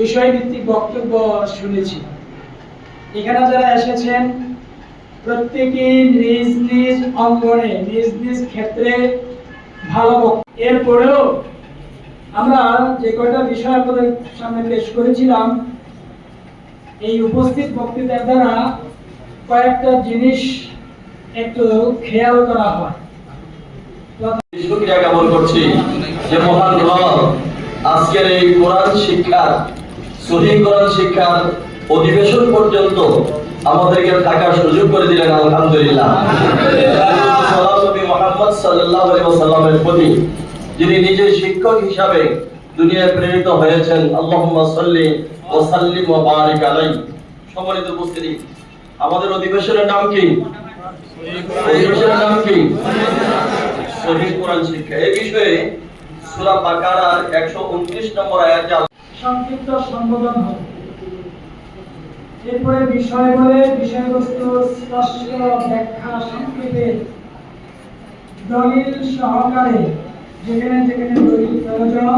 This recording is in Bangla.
বিষয়ভিত্তিক বক্তব্য শুনেছি। এখানে যারা এসেছেন প্রত্যেকেই নিজ নিজ অঙ্গনে, নিজ নিজ ক্ষেত্রে ভালো এরপরেও আমরা যে কয়টা বিষয় আপনাদের সামনে পেশ করেছিলাম, এই উপস্থিত বক্তৃতার দ্বারা কয়েকটা জিনিস একটু খেয়াল করা হয়। জ্ঞাপন করছি যে মহান আজকের এই কোরআন শিক্ষার শিক্ষার অধিবেশন পর্যন্ত আমাদেরকে থাকার সুযোগ করে দিলেন, আলহামদুলিল্লাহ। মুহাম্মদ সাল্লাল্লাহু আলাইহি ওয়াসাল্লামের প্রতি যিনি শিক্ষক হিসাবে দুনিয়ায় প্রেরিত হয়েছেন সাল্লি আলাইহি। সম্মানিত উপস্থিতি, আমাদের অধিবেশনের নাম কি? অধিবেশনের নাম কি? কোরআন শিক্ষা। এই বিষয়ে সূরা বাকারার 129 নম্বর আয়াতে সংক্ষিপ্ত সম্বোধন হবে। এরপরে বিষয় বলে বিষয়বস্তু স্পষ্ট ব্যাখ্যা সংক্ষেপে দলিল সহকারে যেখানে যেখানে দলিল প্রয়োজন